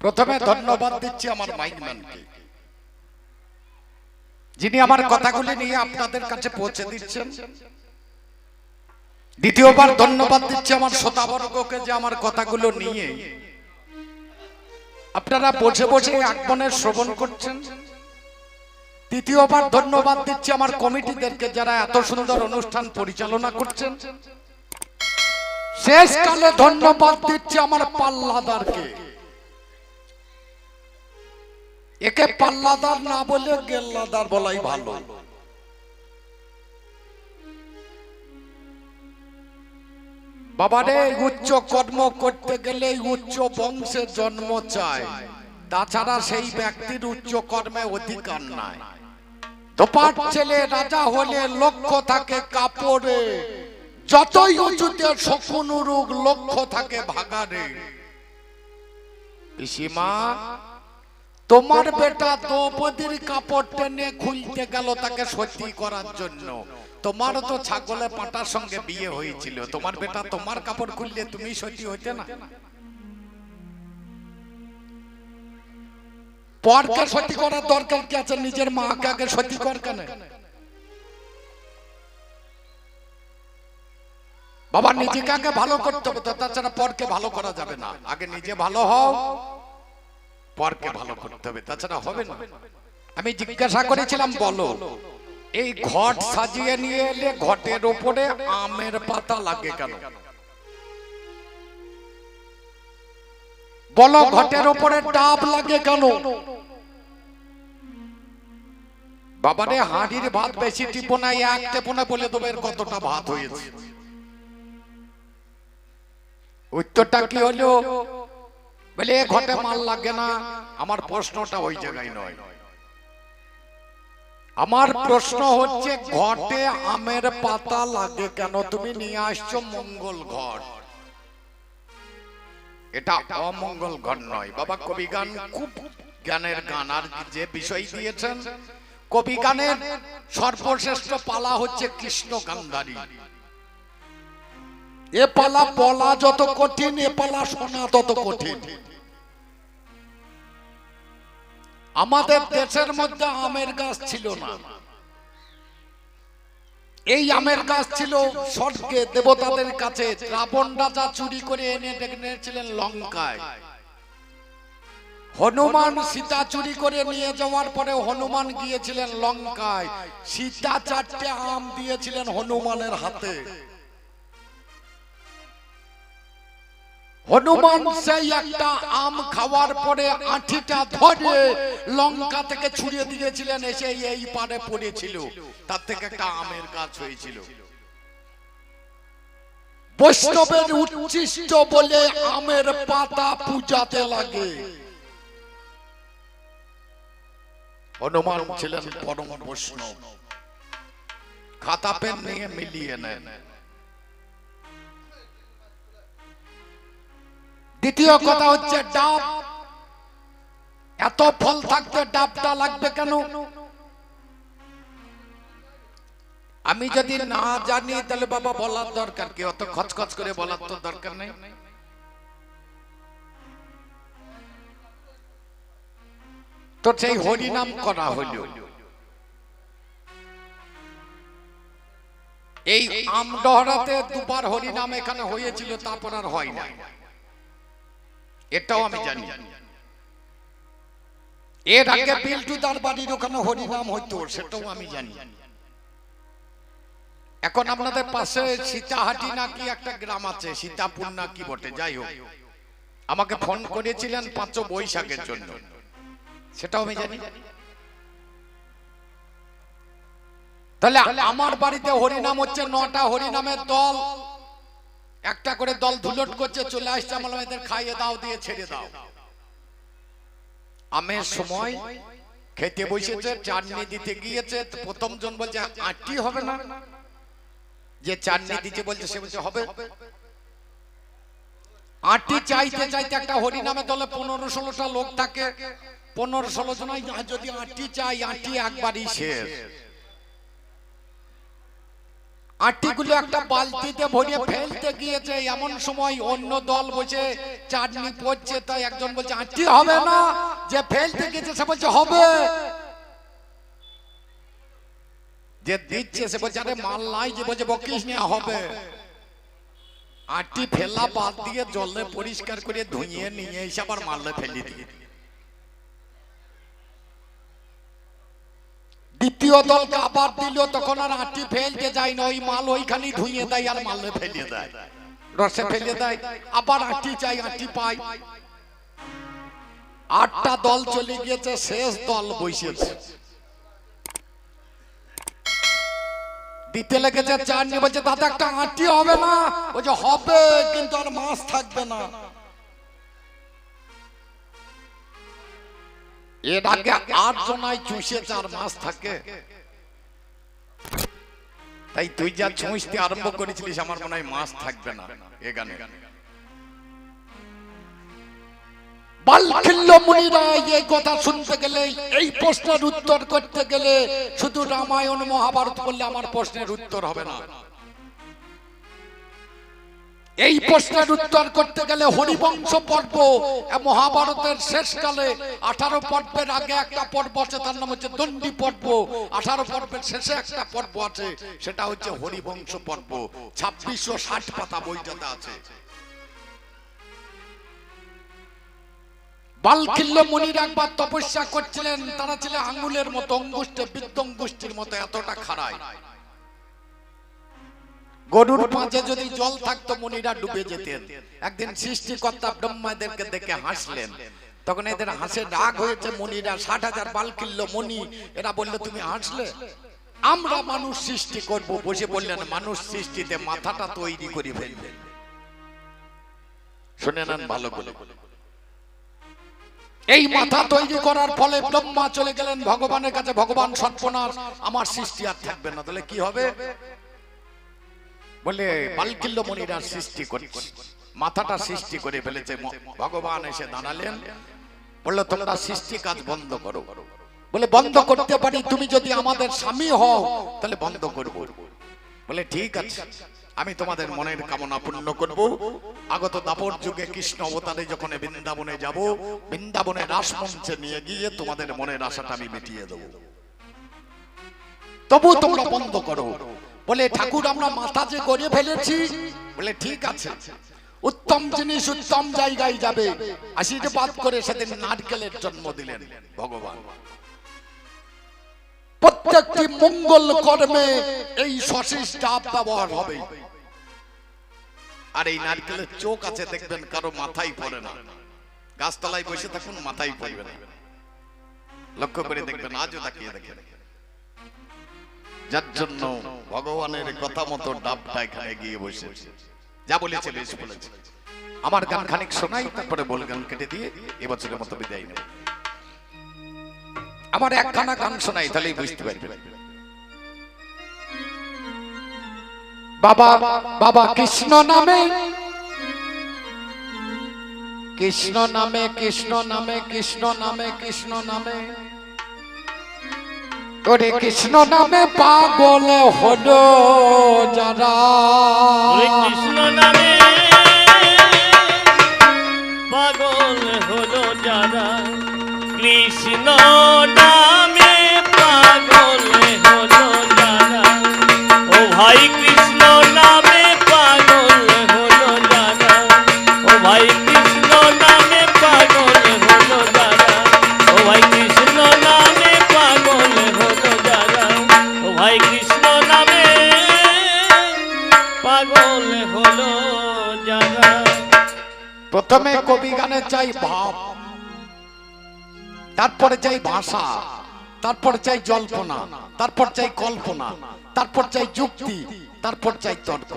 প্রথমে ধন্যবাদ দিচ্ছি আমার মাইকম্যানকে যিনি আমার কথাগুলি নিয়ে আপনাদের কাছে পৌঁছে দিচ্ছেন। দ্বিতীয়বার ধন্যবাদ দিচ্ছি আমার শ্রোতাবর্গকে যে আমার কথাগুলো নিয়ে। আপনারা বসে বসে আগমনের শ্রবণ করছেন। তৃতীয়বার ধন্যবাদ দিচ্ছি আমার কমিটিদেরকে যারা এত সুন্দর অনুষ্ঠান পরিচালনা করছেন। শেষকালে ধন্যবাদ দিচ্ছি আমার পাল্লাদারকে। একে পাল্লাদার না বলে গেল্লাদার বলাই ভালো। বাবারে উচ্চ কর্ম করতে গেলে উচ্চ বংশের জন্ম চায়। তাছাড়া সেই ব্যক্তির উচ্চ কর্মে অধিকার নাই। দোপাট ছেলে রাজা হলে লক্ষ্য থাকে কাপড়ে। যতই উঁচুতে শকুনুরুগ লক্ষ্য থাকে ভাগারে পিসিমা তোমার বেটা দ্রৌপদীর কাপড় টেনে খুলতে গেল তাকে সত্যি করার জন্য। তোমারও তো ছাগলে পাটার সঙ্গে বিয়ে হয়েছিল। তোমার বেটা তোমার কাপড় খুললে তুমি সত্যি হইতে না? পরকে সত্যি করার দরকার কি আছে? নিজের মাকে আগে সত্যি কর কেন বাবা নিজেকে আগে ভালো করতে হবে? তাছাড়া পরকে ভালো করা যাবে না। আগে নিজে ভালো হও। পরকে ভালো করতে হবে তাছাড়া হবে না। আমি জিজ্ঞাসা করেছিলাম বলো এই ঘট সাজিয়ে নিয়ে এলে ঘটের উপরে আমের পাতা লাগে কেন? বলো ঘটের উপরে ডাব লাগে কেন? বাবারে হাঁড়ির ভাত বেশি টিপো না এক টেপো না বলে দেবে এর কতটা ভাত হয়েছে? উত্তরটা কি হলো? বলে এ ঘটে মাল লাগে না। আমার প্রশ্নটা ওই জায়গায় নয়। আমার প্রশ্ন হচ্ছে, ঘটে আমের পাতা লাগে কেন? তুমি নিয়ে আসছো মঙ্গল ঘট। এটা অমঙ্গল ঘর নয়। বাবা কবি গান খুব জ্ঞানের গান। আর যে বিষয় দিয়েছেন, কবি গানের সর্বশ্রেষ্ঠ পালা হচ্ছে কৃষ্ণ গান্ধারী। এ পালা বলা যত কঠিন, এ পালা শোনা তত কঠিন। আমাদের দেশের মধ্যে আমের গাছ ছিল না। এই আমের গাছ ছিল স্বর্গে, দেবতাদের কাছে। রাবণ রাজা চুরি করে এনে ডেকেছিলেন লঙ্কায়। হনুমান সীতা চুরি করে নিয়ে যাওয়ার পরে হনুমান গিয়েছিলেন লঙ্কায়। সীতা চারটে আম দিয়েছিলেন হনুমানের হাতে। হনুমান সেই একটা আম খাওয়ার পরে আঠিটা ধরে লঙ্কা থেকে ছুড়ে দিয়েছিলেন এসে এই পারে পড়েছিল। তার থেকে একটা আমের গাছ হয়েছিল। বৈষ্ণবের উচ্ছিষ্ট বলে আমের পাতা পূজাতে লাগে। হনুমান ছিলেন পরম বৈষ্ণব। খাতা পেন নিয়ে মিলিয়ে নেন। দ্বিতীয় কথা হচ্ছে ডাব। এত ফল থাকতে ডাবটা লাগবে কেন? আমি যদি না জানি, তাহলে বাবা বলার দরকার কি? অত খচখচ করে বলার তো দরকার নেই। তো সেই হরিনাম করা হইল এই আমডহরাতে দুবার হরিনাম এখানে হয়েছিল, তারপর আর হয় না এটাও আমি জানি। এর আগে বিল্টুদার বাড়ির ওখানে হরিনাম হইতো সেটাও আমি জানি। এখন আপনাদের পাশে সীতাহাটি নাকি একটা গ্রাম আছে সীতাপুর নাকি বটে যাই হোক। আমাকে ফোন করেছিলেন পাঁচ বৈশাখের জন্য। সেটাও আমি জানি। তাহলে আমার বাড়িতে হরিনাম হচ্ছে নটা হরিনামের দল। একটা করে দল ধুলট করছে, চলে আসছে আমার এদের খাইয়ে দাও, দিয়ে ছেড়ে দাও। আমের সময় খেতে বসেছে, চাটনি দিতে গিয়েছে প্রথম জন বলছে, আটটি হবে না? যে চাটনি দিতে বলছে, সে বলছে, হবে। আটটি চাইতে চাইতে একটা হরিনামে দলে পনেরো ষোলোটা লোক থাকে। পনেরো ষোলো জনাই যদি আটটি চাই আটটি একবারই শেষ। আটিগুলো একটা বালতিতে ভরিয়ে ফেলতে গিয়েছে এমন সময় অন্য দল বসে চাটনি পড়ছে তাই একজন বলছে আটি হবে না? যে ফেলতে গিয়েছে সে বলছে হবে। যে দিচ্ছে সে বলছে আরে মাল নাই। যে বলছে বকিস নিয়ে হবে। আটি ফেলা বাদ দিয়ে জলে পরিষ্কার করে ধুইয়ে নিয়ে এসে আবার মারলে ফেলি দিয়ে দ্বিতীয় দলকে আবার দিল, তখন আর আটি ফেলতে যায় না, ওই মাল ওইখানে ধুইয়ে দেয় আর মালে ফেলিয়ে দেয়। রসে ফেলে দেয়, আবার আটি চাই, আটি পাই আটটা দল চলে গিয়েছে, শেষ দল বসেছে। দিতে লেগেছে চার নিয়ে বলছে, দাদা, একটা আটি হবে না। বলছে, হবে, কিন্তু আর মাছ থাকবে না। এর আট জনায় চুষে চার মাস থাকে। তাই তুই যা চুষতে আরম্ভ করেছিলিস, আমার মনে হয় মাছ থাকবে না এ গানে। কথা শুনতে গেলে, এই প্রশ্নের উত্তর করতে গেলে শুধু রামায়ণ, মহাভারত বললে আমার প্রশ্নের উত্তর হবে না। এই প্রশ্নের উত্তর করতে গেলে হরিবংশ পর্ব মহাভারতের শেষকালে আঠারো পর্বের আগে একটা পর্ব আছে, তার নাম হচ্ছে দণ্ডী পর্ব। আঠারো পর্বের শেষে একটা পর্ব আছে, সেটা হচ্ছে হরিবংশ পর্ব। ছাব্বিশশো ষাট পাতা বইটাতে আছে। বালকিল্য মুনির একবার তপস্যা করছিলেন, তারা ছিলেন আঙ্গুলের মতো, অঙ্গুষ্ঠে বিদ্যঙ্গুষ্ঠির মতো, এতটা খাড়ায়। গরুর পাঁচে যদি জল থাকতো মুনিরা ডুবে যেতেন। একদিন সৃষ্টিকর্তা ব্রহ্মাদেরকে দেখে হাসলেন। তখন এদের হাসে রাগ হয়েছে মুনিরা ষাট হাজার বালকিল্য মুনি। এরা বলল তুমি হাসলে? আমরা মানুষ সৃষ্টি করব বসে বললেন মানুষ সৃষ্টিতে মাথাটা তৈরি করে ফেলবেন শুনে নেন ভালো বলে এই মাথা তৈরি করার ফলে ব্রহ্মা চলে গেলেন ভগবানের কাছে। ভগবান সর্বনাশ। আমার সৃষ্টি আর থাকবে না। তাহলে কি হবে? বলে বালকিল্য মনিরা সৃষ্টি করছে। মাথাটা সৃষ্টি করে ফেলেছে ভগবান এসে দাঁড়ালেন। বলল তোমরা সৃষ্টি কাজ বন্ধ করো। বলে বন্ধ করতে পারি তুমি যদি আমাদের স্বামী হও তাহলে বন্ধ করব। বলে ঠিক আছে। আমি তোমাদের মনের কামনা পূর্ণ করব। আগত দাপর যুগে কৃষ্ণ অবতারে যখন বৃন্দাবনে যাব বৃন্দাবনে রাসমঞ্চে নিয়ে গিয়ে তোমাদের মনের আশাটা আমি মিটিয়ে দেবো। তবু তোমরা বন্ধ করো বলে ঠাকুর আমরা মাথা যে করে ফেলেছি। বলে ঠিক আছে। উত্তম জিনিস উত্তম জায়গায় যাবে। আশীর্বাদ করে সেদিন নারকেলের জন্ম দিলেন ভগবান। প্রত্যেকটি মঙ্গল কর্মে এই সশিস ডাব ব্যবহার হবে। আর এই নারকেলের চোখ আছে দেখবেন কারও মাথায় পড়ে না। গাছতলায় বসে থাকুন মাথায় পড়বে না। লক্ষ্য করে দেখবেন আজও তাকিয়ে দেখেন যার জন্য ভগবানের কথা মতো ডাবটা এখানে গিয়ে বসেছে। যা বলেছে বেশ বলেছে। আমার গান খানিক শোনাই, তারপরে বল গান কেটে দিয়ে এবছরের মতো বিদায় নেব। আমার একখানা গান শোনাই, তাহলেই বুঝতে পারবেন। বাবা বাবা কৃষ্ণ নামে কৃষ্ণ নামে কৃষ্ণ নামে কৃষ্ণ নামে কৃষ্ণ নামে। ওরে কৃষ্ণ নামে পাগল হলো যারা। কৃষ্ণ নামে পাগল হলো যারা। কৃষ্ণ নামে পাগল হলো যারা। ও ভাই কৃষ্ণ নামে প্রথমে কবি গানে চাই ভাব, তারপরে চাই ভাষা, তারপর চাই জল্পনা, তারপর চাই কল্পনা, তারপর চাই যুক্তি, তারপর চাই তর্ক।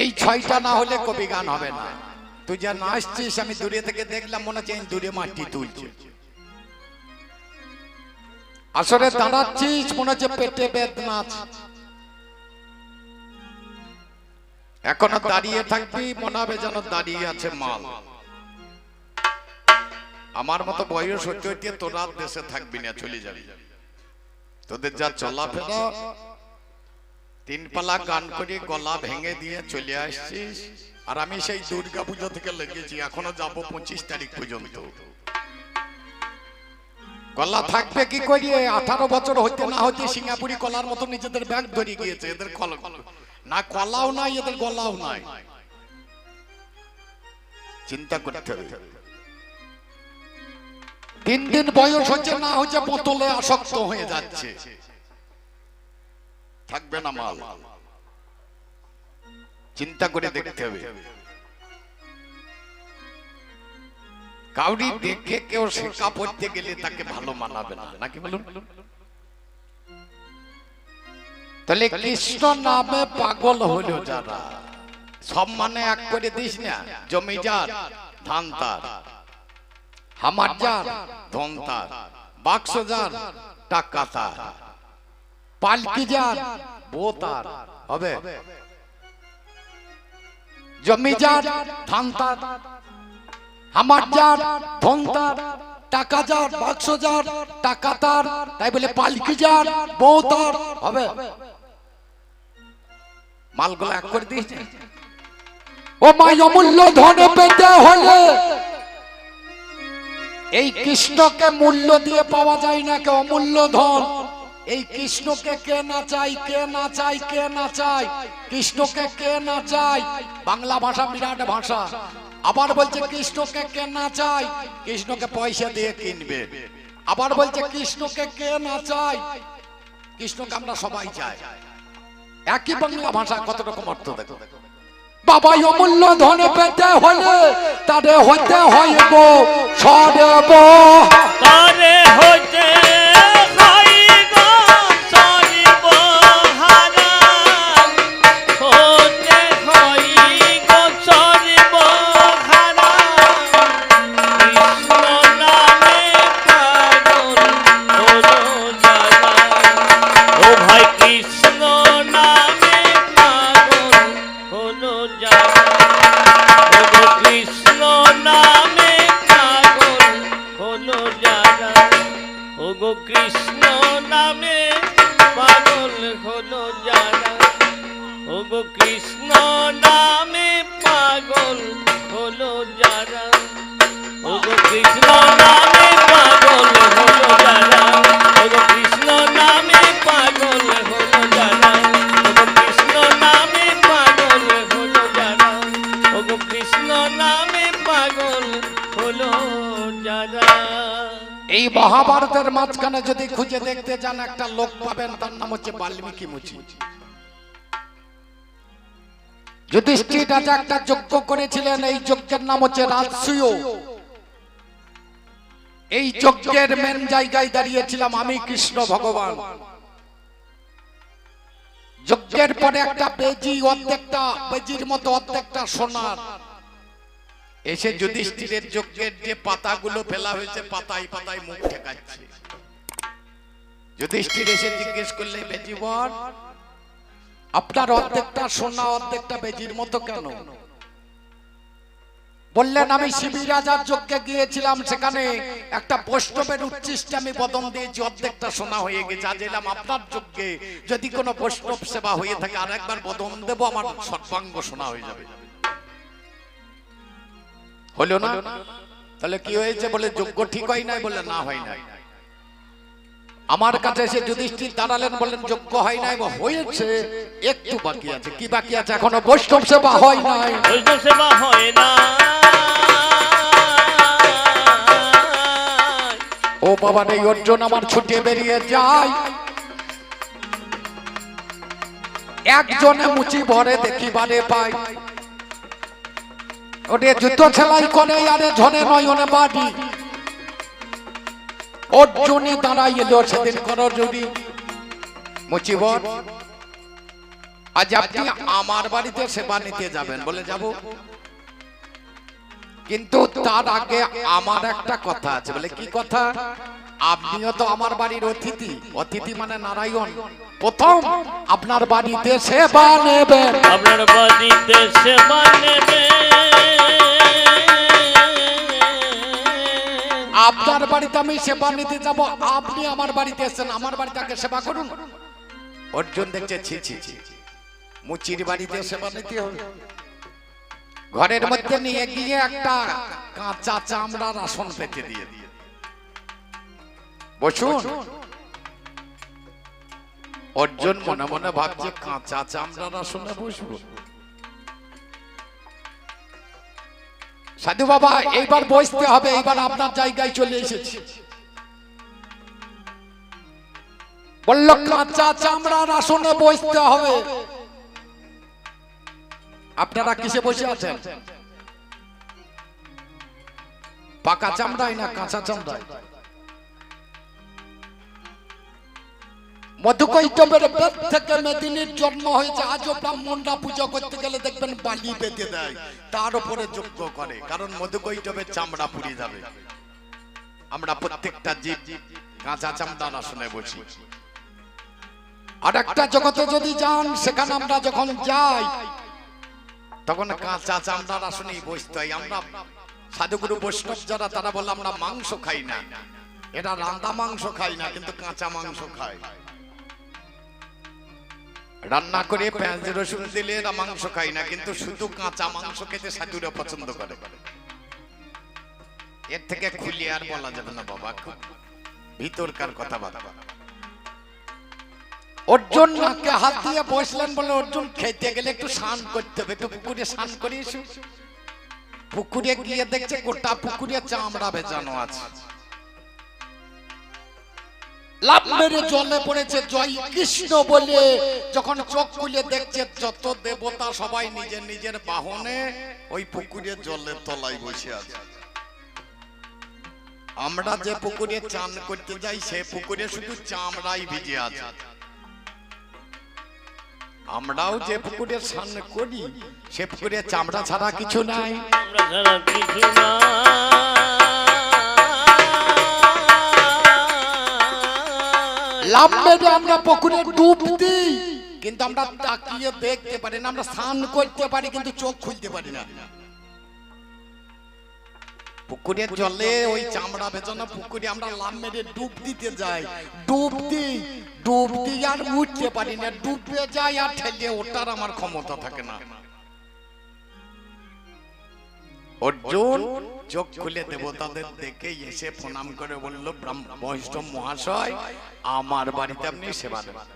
এই ছয়টা না হলে কবি গান হবে না। তুই যা নাচছিস আমি দূরে থেকে দেখলাম, মনে হচ্ছে দূরে মাটি তুলছে। আসলে দাঁড়াচ্ছিস, মনে হচ্ছে পেটে বেদনা আছে। এখনও দাঁড়িয়ে থাকবি, মনে হবে যেন দাঁড়িয়ে আছে মাল। আমার মতো বয়স হইতে তোরা দেশে থাকবি না, চলে যাবি। তোদের যা চলাফেরা, তিন পালা গান করে গলা ভেঙে দিয়ে চলে আসছিস। আর আমি সেই দুর্গা পুজো থেকে লেগেছি, এখনও যাব পঁচিশ তারিখ পর্যন্ত। গলা থাকবে কি করিয়ে? আঠারো বছর হইতে না হইতে সিঙ্গাপুরি কলার মতো নিজেদের ব্যাগ ধরে গিয়েছে, এদের কল না কলাও নাই এদের গলাও নাই। চিন্তা করতে হবে। তিন দিন বয়স হচ্ছে না হচ্ছে বোতলে আসক্ত হয়ে যাচ্ছে। থাকবে না মাল। চিন্তা করে দেখতে হবে। কাউরি দেখে কেউ শেখা পড়তে গেলে তাকে ভালো মানাবে না। নাকি বলুন? তাহলে কৃষ্ণ নামে পাগল হলো যারা। সব মানে এক করে দিস না জমিদার ধান তার। হামার যার ধন তার। বাক্স যার টাকা তার। পালকি যার বো তার। হবে? জমিদার ধান তার। আমার যার ধন তার। টাকা যার বাক্স যার টাকা তার। তাই বলে পালকি যার বউ তার। হবে। মালগুলো এক করে দিয়েছে। ও মাই অমূল্য ধনে পেতে হলে এই কৃষ্ণকে মূল্য দিয়ে পাওয়া যায় না কে অমূল্য ধন। এই কৃষ্ণকে কে না চাই, কে না চাই, কে না চাই, কৃষ্ণকে কে না চাই, বাংলা ভাষা বিরাট ভাষা। আবার বলছে কৃষ্ণকে কে না চাই, কৃষ্ণকে পয়সা দিয়ে কিনবে। আবার বলছে কৃষ্ণকে কে না চাই, কৃষ্ণকে আমরা সবাই চাই। একই বাংলা ভাষা কত রকম অর্থ দেখো। বাবা অমূল্য ধনে পেতে হলে তাদের হতে হইব গো সদেব তারে হইতে মাঝখানে যদি খুঁজে দেখতে যান, একটা লোক পাবেন, তার নাম হচ্ছে বাল্মীকি মুচি। যুধিষ্ঠির রাজা একটা যজ্ঞ করেছিলেন, এই যজ্ঞের নাম হচ্ছে রাজসূয়। এই যজ্ঞের মেন জায়গায় দাঁড়িয়েছিলাম আমি, কৃষ্ণ ভগবান। যজ্ঞের পরে একটা বেজি, অর্ধেকটা বেজির মতো, অর্ধেকটা সোনার। এসে যুধিষ্ঠিরের যজ্ঞের যে পাতাগুলো ফেলা হয়েছে, পাতায় পাতায় মুখ ঠেকাচ্ছে। যুধিষ্ঠির এসে জিজ্ঞেস করলে বেজিবর আপনার অর্ধেকটা সোনা, অর্ধেকটা বেজির মতো কেন? বললেন, আমি শিবির রাজার যজ্ঞে গিয়েছিলাম, সেখানে একটা বৈষ্ণবের উচ্ছিষ্টে আমি বদন দিয়েছি, অর্ধেকটা সোনা হয়ে গেছে। আজ এলাম আপনার যজ্ঞে। যদি কোনো বৈষ্ণব সেবা হয়ে থাকে আর একবার বদন দেবো, আমার সর্বাঙ্গ সোনা হয়ে যাবে। হলো না? তাহলে কি হয়েছে বলে যোগ্য ঠিক হয় নাই বলে না হয় নাই। আমার কাছে এসে যুধিষ্ঠির দাঁড়ালেন বললেন যোগ্য হয় নাই হয়েছে। একটু বাকি আছে। কি বাকি আছে? এখনও বৈষ্ণব সেবা হয় নাই। বৈষ্ণব সেবা হয় না ও বাবা এই অর্জুন আমার ছুটে বেরিয়ে যায়। একজনে মুচি ভরে দেখি দেখিবারে পাই ওরে জুতো সেলাই করে আরে ঝনে নয়নে বাড়ি অর্জুনই দাঁড়াই এলো সেদিন করো যদি মুচিবর আজ আপনি আমার বাড়িতে সেবা নিতে যাবেন, বলে যাব। কিন্তু তার আগে আমার একটা কথা আছে, বলে কি কথা? আপনিও তো আমার বাড়ির অতিথি অতিথি মানে নারায়ণ। প্রথম, আপনার বাড়িতে সেবা নেবেন। আপনার বাড়িতে সেবা নেবে আপনার বাড়িতে আমি সেবা নিতে যাব, আপনি আমার বাড়িতে এসেছেন, আমার বাড়িতে আগে সেবা করুন। অর্জুন দেখছে, ছি ছি ছি। মুচির বাড়িতে সেবা নিতে হবে। ঘরের মধ্যে নিয়ে গিয়ে একটা কাঁচা চামড়ার আসন পেতে দিয়ে দিয়ে বসুন। অর্জুন মনে মনে ভাবছে, কাঁচা চামড়ার আসনে বসবো। সাধু বাবা, এইবার বসতে হবে, এইবার আপনার জায়গায় চলে এসেছি। বলল কাঁচা চামড়ার আসনে বসতে হবে। আপনারা কিসে বসে আছেন? পাকা চামড়ায় না কাঁচা চামড়ায়? মধুকৈটবের বেদ থেকে মেদিনীর জন্ম হয়েছে। ব্রাহ্মণরা করতে গেলে দেখবেন বালি বেঁধে দেয়। তার উপরে করে, কারণ চামড়া পুড়ে যাবে। আমরা প্রত্যেকটা জীব কাঁচা চামড়ার আসনে বসি আর একটা জগতে যদি যান, সেখানে আমরা যখন যাই, তখন কাঁচা চামড়ার আসনেই বসতে হয়। আমরা সাধুগুরু বৈষ্ণব যারা, তারা বলে আমরা মাংস খাই না। এরা রান্না মাংস খাই না, কিন্তু কাঁচা মাংস খায়। রান্না করে পেঁয়াজ রসুন দিলে এরা মাংস খাই না কিন্তু শুধু কাঁচা মাংস খেতে সাধুরা পছন্দ করে। এর থেকে খুলে আর বলা যাবে না বাবা খুব ভিতরকার কথাবার্তা। অর্জুন নাকে হাত দিয়ে বসলেন বলে অর্জুন খেতে গেলে একটু স্নান করতে হবে একটু পুকুরে স্নান করে এসো পুকুরে গিয়ে দেখছে গোটা পুকুরে চামড়া ভেজানো আছে। লাভ মেরে জলে পড়েছে জয় কৃষ্ণ বলে। যখন চোখ খুলে দেখছে যত দেবতা সবাই নিজের নিজের বাহনে ওই পুকুরে জলের তলায় বসে আছে। আমরা যে পুকুরে চান করতে যাই সে পুকুরে শুধু চামড়াই ভিজে আছে। আমরাও যে পুকুরে স্নান করি সে পুকুরে চামড়া ছাড়া কিছু নাই। আমরা ছাড়া কিছু না লাভ মেরে আমরা পুকুরে ডুব দিই। কিন্তু আমরা তাকিয়ে দেখতে পারি না আমরা স্নান করতে পারি কিন্তু চোখ খুলতে পারি না। পুকুরের জলে ওই চামড়া ভেজানো পুকুরে আমরা লাভ মেরে ডুব দিতে যাই। ডুব দিই। ডুব দিই আর উঠতে পারি না। ডুবে যাই আর ঠেলে ওঠার আমার ক্ষমতা থাকে না। অর্জুন চোখ খুলে দেবতাদের দেখে এসে প্রণাম করে বলল বৈষ্ণব মহাশয় আমার বাড়িতে আপনি সেবা দেবেন।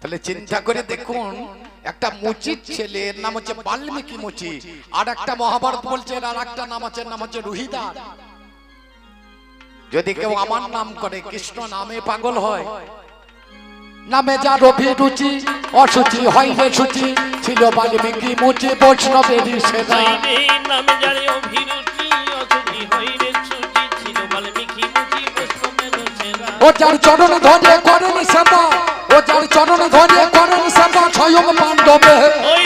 তাহলে চিন্তা করে দেখুন একটা মুচির ছেলে এর নাম হচ্ছে বাল্মীকি মুচি আর একটা মহাভারত বলছে আর একটা নাম আছে নাম হচ্ছে রুহিদা যদি কেউ আমার নাম করে কৃষ্ণ নামে পাগল হয় নামে যা রবি রুচি অসুচি হয় রে সুচি ছিল বাল্মীকি মুচি নামে অভিরুচি অসুচি ছিল বাল্মীকি মুচি বৈষ্ণবের সেনা। ও যার চরণ ধরে করেন সেবা ও যার চরণ ধরে করেন সেবা স্বয়ং পাণ্ডবে। ওই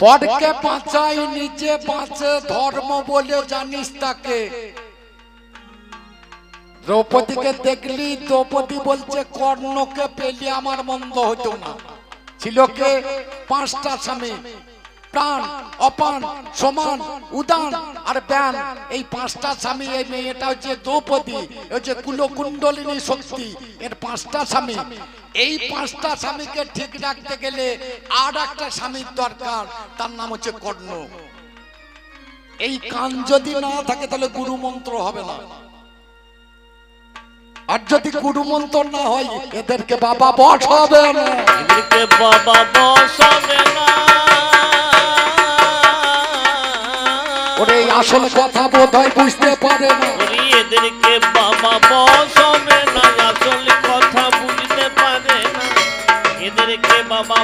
পরকে বাঁচাই, নিজে বাঁচে ধর্ম বলে জানিস তাকে। দ্রৌপদীকে দেখলি, দ্রৌপদী বলছে, কর্ণকে পেলে আমার মন্দ হতো না। ছিল কে? পাঁচটা স্বামী। প্রাণ, অপান, সমান, উদান। আর ব্যান এই পাঁচটা স্বামী, এই মেয়েটা হচ্ছে দ্রৌপদী এ হচ্ছে কুলকুণ্ডলিনী শক্তি। এর পাঁচটা স্বামী। এই পাঁচটা স্বামীকে ঠিক রাখতে গেলে আর একটা স্বামীর দরকার, তার নাম হচ্ছে কর্ণ। এই কান যদি না থাকে, তাহলে গুরু মন্ত্র হবে না। আর যদি গুরু মন্ত্র না হয়, এদেরকে বাবা বস হবে না। এদেরকে বাবা বসাবে না। আসল কথা বোধ হয় বুঝতে পারে না। এদেরকে বাবা বসবে না, আসল কথা বুঝতে পারে না। এদেরকে বাবা